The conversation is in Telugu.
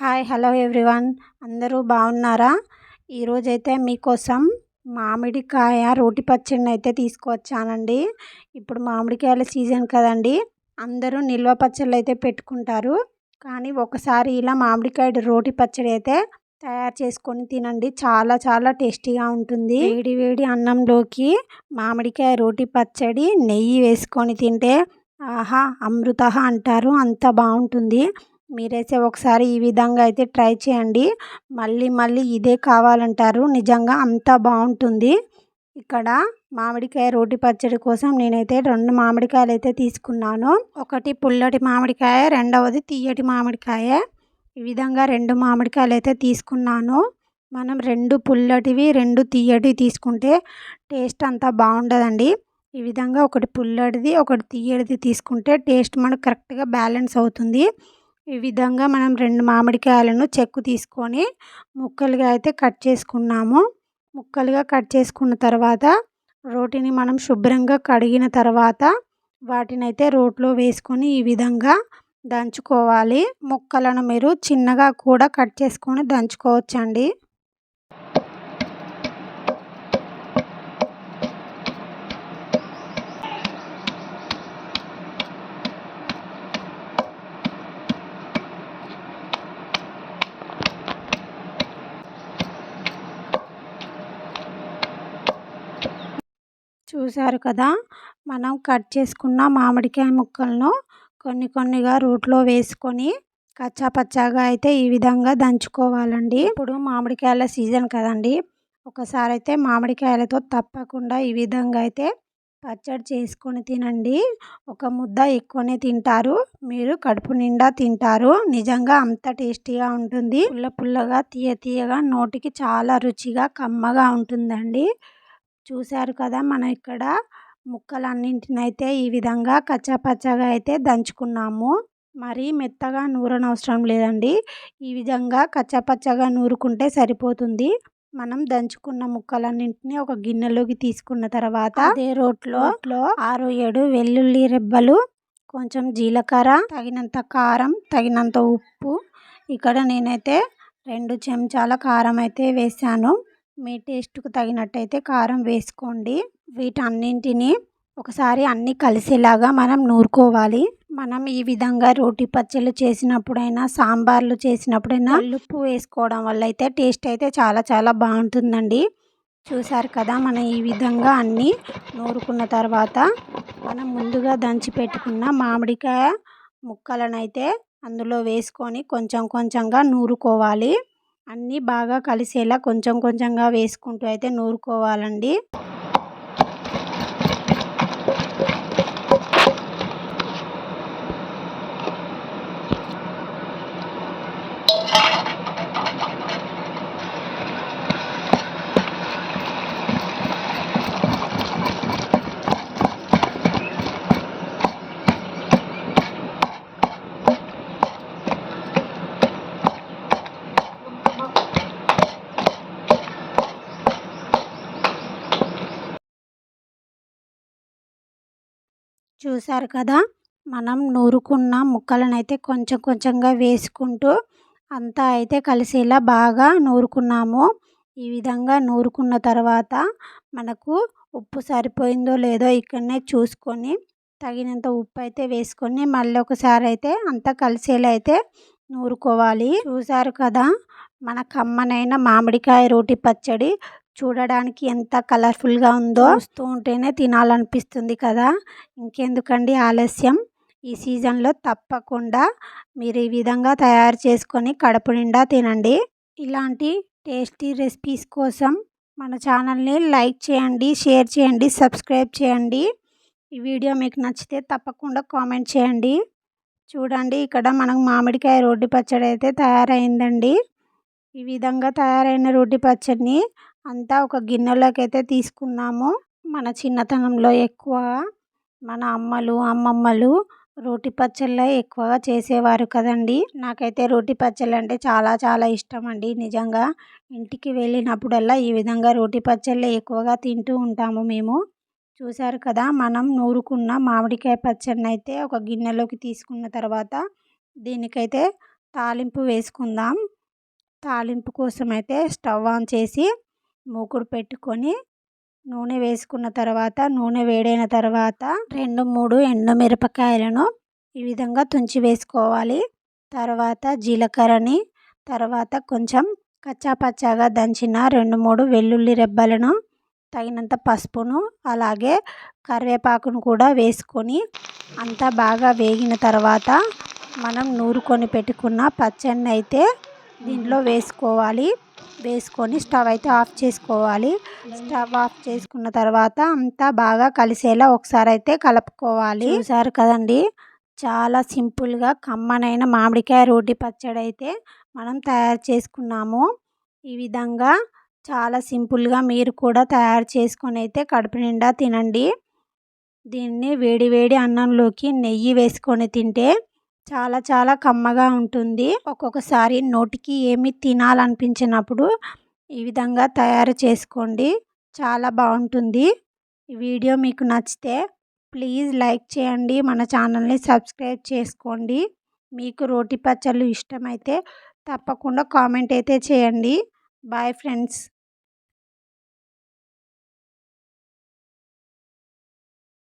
Hi hello everyone. అందరూ బాగున్నారా? ఈరోజైతే మీకోసం మామిడికాయ రోటి పచ్చడిని అయితే తీసుకువచ్చానండి. ఇప్పుడు మామిడికాయల సీజన్ కదండి అందరూ నిల్వ పచ్చళ్ళు అయితే పెట్టుకుంటారు. కానీ ఒకసారి ఇలా మామిడికాయ రోటి పచ్చడి అయితే తయారు చేసుకొని తినండి చాలా చాలా టేస్టీగా ఉంటుంది. వేడి వేడి అన్నంలోకి మామిడికాయ రోటి పచ్చడి నెయ్యి వేసుకొని తింటే ఆహా అమృత అంటారు అంత బాగుంటుంది. మీరైతే ఒకసారి ఈ విధంగా అయితే ట్రై చేయండి. మళ్ళీ మళ్ళీ ఇదే కావాలంటారు. నిజంగా అంత బాగుంటుంది. ఇక్కడ మామిడికాయ రోటి పచ్చడి కోసం నేనైతే రెండు మామిడికాయలు అయితే తీసుకున్నాను. ఒకటి పుల్లటి మామిడికాయ రెండవది తీయటి మామిడికాయ. ఈ విధంగా రెండు మామిడికాయలు అయితే తీసుకున్నాను. మనం రెండు పుల్లటివి రెండు తీయటివి తీసుకుంటే టేస్ట్ అంతా బాగుండదండి. ఈ విధంగా ఒకటి పుల్లటిది ఒకటి తీయటిది తీసుకుంటే టేస్ట్ మనకు కరెక్ట్గా బ్యాలెన్స్ అవుతుంది. ఈ విధంగా మనం రెండు మామిడికాయలను చెక్కు తీసుకొని ముక్కలుగా అయితే కట్ చేసుకున్నాము. ముక్కలుగా కట్ చేసుకున్న తర్వాత రోటిని మనం శుభ్రంగా కడిగిన తర్వాత వాటిని అయితే రోట్లో వేసుకొని ఈ విధంగా దంచుకోవాలి. ముక్కలను మీరు చిన్నగా కూడా కట్ చేసుకొని దంచుకోవచ్చండి. చూశారు కదా! మనం కట్ చేసుకున్న మామిడికాయ ముక్కలను కొన్ని కొన్నిగా రూట్లో వేసుకొని కచ్చా పచ్చాగా అయితే ఈ విధంగా దంచుకోవాలండి. ఇప్పుడు మామిడికాయల సీజన్ కదండి. ఒకసారి అయితే మామిడికాయలతో తప్పకుండా ఈ విధంగా అయితే పచ్చడి చేసుకొని తినండి. ఒక ముద్ద ఎక్కువనే తింటారు. మీరు కడుపు నిండా తింటారు. నిజంగా అంత టేస్టీగా ఉంటుంది. పుల్ల పుల్లగా తీయ తీయగా నోటికి చాలా రుచిగా కమ్మగా ఉంటుందండి. చూశారు కదా! మనం ఇక్కడ ముక్కలన్నింటినైతే ఈ విధంగా కచ్చాపచ్చాగా అయితే దంచుకున్నాము. మరీ మెత్తగా నూరనవసరం లేదండి. ఈ విధంగా కచ్చాపచ్చాగా నూరుకుంటే సరిపోతుంది. మనం దంచుకున్న ముక్కలన్నింటినీ ఒక గిన్నెలోకి తీసుకున్న తర్వాత అదే రోట్లో ఆరు ఏడు వెల్లుల్లి రెబ్బలు కొంచెం జీలకర్ర తగినంత కారం తగినంత ఉప్పు. ఇక్కడ నేనైతే రెండు చెంచాల కారం అయితే వేసాను మీ టేస్ట్కు తగినట్టయితే కారం వేసుకోండి. వీటన్నింటినీ ఒకసారి అన్నీ కలిసేలాగా మనం నూరుకోవాలి. మనం ఈ విధంగా రోటి పచ్చళ్ళు చేసినప్పుడైనా సాంబార్లు చేసినప్పుడైనా ఉప్పు వేసుకోవడం వల్ల అయితే టేస్ట్ అయితే చాలా చాలా బాగుంటుందండి. చూసారు కదా మనం ఈ విధంగా అన్నీ నూరుకున్న తర్వాత మనం ముందుగా దంచి పెట్టుకున్న మామిడికాయ ముక్కలనైతే అందులో వేసుకొని కొంచెం కొంచెంగా నూరుకోవాలి. అన్నీ బాగా కలిసేలా కొంచెం కొంచెంగా వేసుకుంటూ అయితే నూరుకోవాలండి. చూసారు కదా! మనం నూరుకున్న ముక్కలను అయితే కొంచెం కొంచెంగా వేసుకుంటూ అంతా అయితే కలిసేలా బాగా నూరుకున్నాము. ఈ విధంగా నూరుకున్న తర్వాత మనకు ఉప్పు సరిపోయిందో లేదో ఇక్కడనే చూసుకొని తగినంత ఉప్పు అయితే వేసుకొని మళ్ళీ ఒకసారి అయితే అంతా కలిసేలా అయితే నూరుకోవాలి. చూసారు కదా! మన కమ్మనైన మామిడికాయ రోటి పచ్చడి చూడడానికి ఎంత కలర్ఫుల్గా ఉందో చూస్తూ ఉంటేనే తినాలనిపిస్తుంది కదా! ఇంకెందుకండి ఆలస్యం. ఈ సీజన్లో తప్పకుండా మీరు ఈ విధంగా తయారు చేసుకొని కడుపు నిండా తినండి. ఇలాంటి టేస్టీ రెసిపీస్ కోసం మన ఛానల్ని లైక్ చేయండి షేర్ చేయండి సబ్స్క్రైబ్ చేయండి. ఈ వీడియో మీకు నచ్చితే తప్పకుండా కామెంట్ చేయండి. చూడండి ఇక్కడ మనకు మామిడికాయ రోడ్డు పచ్చడి అయితే తయారైందండి. ఈ విధంగా తయారైన రోడ్డు పచ్చడిని అంతా ఒక గిన్నెలోకి అయితే తీసుకున్నాము. మన చిన్నతనంలో ఎక్కువ మన అమ్మలు అమ్మమ్మలు రోటి పచ్చళ్ళే ఎక్కువగా చేసేవారు కదండి. నాకైతే రోటి పచ్చళ్ళు అంటే చాలా చాలా ఇష్టం అండి. నిజంగా ఇంటికి వెళ్ళినప్పుడల్లా ఈ విధంగా రోటి పచ్చళ్ళే ఎక్కువగా తింటూ ఉంటాము మేము. చూశారు కదా మనం నూరుకున్న మామిడికాయ పచ్చడిని అయితే ఒక గిన్నెలోకి తీసుకున్న తర్వాత దీనికైతే తాలింపు వేసుకుందాం. తాలింపు కోసం అయితే స్టవ్ ఆన్ చేసి మూకుడు పెట్టుకొని నూనె వేసుకున్న తర్వాత నూనె వేడైన తర్వాత రెండు మూడు ఎండుమిరపకాయలను ఈ విధంగా తుంచి వేసుకోవాలి. తర్వాత జీలకర్రని తర్వాత కొంచెం కచ్చాపచ్చాగా దంచిన రెండు మూడు వెల్లుల్లి రెబ్బలను తగినంత పసుపును అలాగే కరివేపాకును కూడా వేసుకొని అంతా బాగా వేగిన తర్వాత మనం నూరుకొని పెట్టుకున్న పచ్చడిని అయితే దీంట్లో వేసుకోవాలి. వేసుకొని స్టవ్ అయితే ఆఫ్ చేసుకోవాలి. స్టవ్ ఆఫ్ చేసుకున్న తర్వాత అంతా బాగా కలిసేలా ఒకసారి అయితే కలుపుకోవాలి. చూసారు కదండి? చాలా సింపుల్గా కమ్మనైన మామిడికాయ రోటి పచ్చడి అయితే మనం తయారు చేసుకున్నాము. ఈ విధంగా చాలా సింపుల్గా మీరు కూడా తయారు చేసుకొని అయితే కడుపు నిండా తినండి. దీన్ని వేడి వేడి అన్నంలోకి నెయ్యి వేసుకొని తింటే చాలా చాలా కమ్మగా ఉంటుంది. ఒక్కొక్కసారి నోటికి ఏమి తినాలనిపించినప్పుడు ఈ విధంగా తయారు చేసుకోండి. చాలా బాగుంటుంది. ఈ వీడియో మీకు నచ్చితే ప్లీజ్ లైక్ చేయండి. మన ఛానల్ని సబ్స్క్రైబ్ చేసుకోండి. మీకు రోటి పచ్చళ్ళు ఇష్టమైతే తప్పకుండా కామెంట్ అయితే చేయండి. Bye friends.